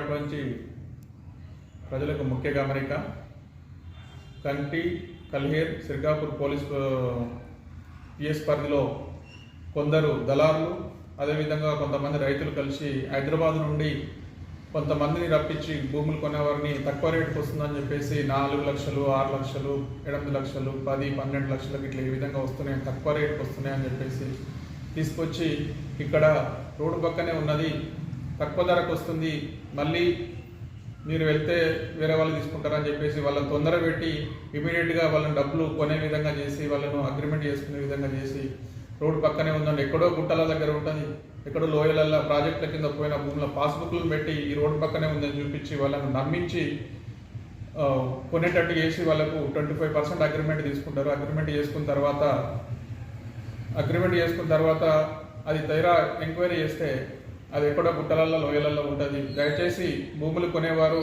పరిధిలో ఉన్నటువంటి ప్రజలకు ముఖ్య గమనిక కంటి కల్హేర్ సిర్గాపూర్ పోలీస్ పిఎస్ పరిధిలో కొందరు దళారులు అదేవిధంగా కొంతమంది రైతులు కలిసి హైదరాబాద్ నుండి కొంతమందిని రప్పించి భూములు కొనేవారిని తక్కువ రేటుకు వస్తుందని చెప్పేసి నాలుగు లక్షలు ఆరు లక్షలు ఎనిమిది లక్షలు పది పన్నెండు లక్షలకు ఇట్లా ఈ విధంగా వస్తున్నాయి తక్కువ రేటుకు వస్తున్నాయని చెప్పేసి తీసుకొచ్చి ఇక్కడ రోడ్డు పక్కనే ఉన్నది తక్కువ ధరకు వస్తుంది. మళ్ళీ మీరు వెళ్తే వేరే వాళ్ళు తీసుకుంటారని చెప్పేసి వాళ్ళని తొందర పెట్టి ఇమీడియట్గా వాళ్ళని డబ్బులు కొనే విధంగా చేసి వాళ్ళను అగ్రిమెంట్ చేసుకునే విధంగా చేసి రోడ్డు పక్కనే ఉందండి. ఎక్కడో గుట్టల దగ్గర ఉంటుంది. ఎక్కడో లోయలల్లో ప్రాజెక్టుల కింద పోయిన భూముల పాస్బుక్లు పెట్టి ఈ రోడ్డు పక్కనే ఉందని చూపించి వాళ్ళను నమ్మించి కొనేటట్టు చేసి వాళ్ళకు ట్వంటీ ఫైవ్ పర్సెంట్ అగ్రిమెంట్ తీసుకుంటారు. అగ్రిమెంట్ చేసుకున్న తర్వాత అగ్రిమెంట్ చేసుకున్న తర్వాత అది తీరా ఎంక్వైరీ చేస్తే అది ఎక్కడో గుట్టలల్లో లోయలల్లో ఉంటుంది. దయచేసి భూములు కొనేవారు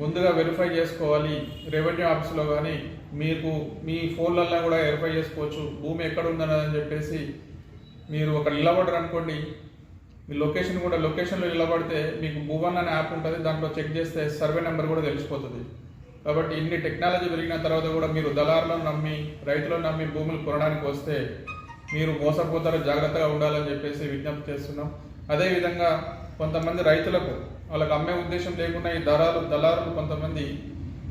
ముందుగా వెరిఫై చేసుకోవాలి. రెవెన్యూ ఆఫీస్లో కానీ మీకు మీ ఫోన్లల్లో కూడా వెరిఫై చేసుకోవచ్చు. భూమి ఎక్కడ ఉందని చెప్పేసి మీరు ఒక నిలబడరు అనుకోండి. మీ లొకేషన్ కూడా లొకేషన్లో నిలబడితే మీకు భూవన్ అనే యాప్ ఉంటుంది. దాంట్లో చెక్ చేస్తే సర్వే నెంబర్ కూడా తెలిసిపోతుంది. కాబట్టి ఇన్ని టెక్నాలజీ పెరిగిన తర్వాత కూడా మీరు దళారులను నమ్మి రైతులను నమ్మి భూములు కొనడానికి వస్తే మీరు మోసపోతారో. జాగ్రత్తగా ఉండాలని చెప్పేసి విజ్ఞప్తి చేస్తున్నాం. అదేవిధంగా కొంతమంది రైతులకు వాళ్ళకి అమ్మే ఉద్దేశం లేకుండా ఈ దళాలు దళారులు కొంతమంది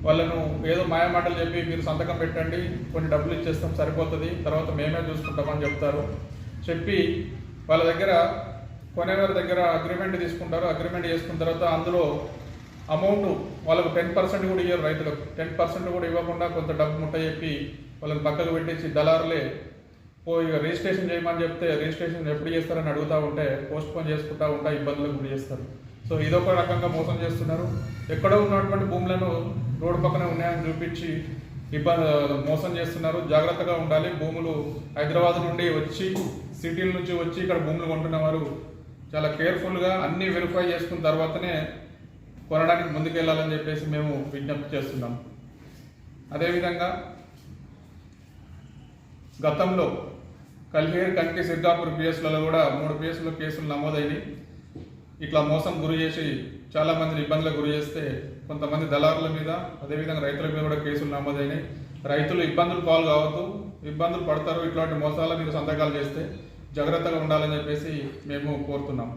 వాళ్ళను ఏదో మాయమాటలు చెప్పి మీరు సంతకం పెట్టండి కొన్ని డబ్బులు ఇచ్చేస్తాం సరిపోతుంది తర్వాత మేమే చూసుకుంటామని చెప్తారు. చెప్పి వాళ్ళ దగ్గర కొనేవారి దగ్గర అగ్రిమెంట్ తీసుకుంటారు. అగ్రిమెంట్ చేసుకున్న తర్వాత అందులో అమౌంట్ వాళ్ళకు టెన్ పర్సెంట్ కూడా ఇవ్వరు రైతులకు. టెన్ పర్సెంట్ కూడా ఇవ్వకుండా కొంత డబ్బు ముట్ట చెప్పి వాళ్ళని పక్కకు పెట్టేసి దళారులే పోయి ఇక రిజిస్ట్రేషన్ చేయమని చెప్తే రిజిస్ట్రేషన్ ఎప్పుడు చేస్తారని అడుగుతూ ఉంటే పోస్ట్ పోన్ చేసుకుంటా ఉంటా ఇబ్బందులకు గురి చేస్తారు. సో ఇదొక రకంగా మోసం చేస్తున్నారు. ఎక్కడో ఉన్నటువంటి భూములను రోడ్డు పక్కన ఉన్నాయని చూపించి ఇబ్బంది మోసం చేస్తున్నారు. జాగ్రత్తగా ఉండాలి. భూములు హైదరాబాద్ నుండి వచ్చి సిటీల నుంచి వచ్చి ఇక్కడ భూములు కొంటున్న వారు చాలా కేర్ఫుల్గా అన్ని వెరిఫై చేసుకున్న తర్వాతనే కొనడానికి ముందుకెళ్ళాలని చెప్పేసి మేము విజ్ఞప్తి చేస్తున్నాం. అదేవిధంగా గతంలో కల్హేరు కంకి సిద్ధాపూర్ పిఎస్లలో కూడా మూడు పిఎస్లో కేసులు నమోదైనవి ఇట్లా మోసం గురి చేసి చాలా మందిని ఇబ్బందులకు గురి చేస్తే కొంతమంది దళారుల మీద అదేవిధంగా రైతుల మీద కూడా కేసులు నమోదైనాయి. రైతులు ఇబ్బందులు పాలు కావద్దు. ఇబ్బందులు పడతారు ఇట్లాంటి మోసాల మీద సంతకాలు చేస్తే జాగ్రత్తగా ఉండాలని చెప్పేసి మేము కోరుతున్నాం.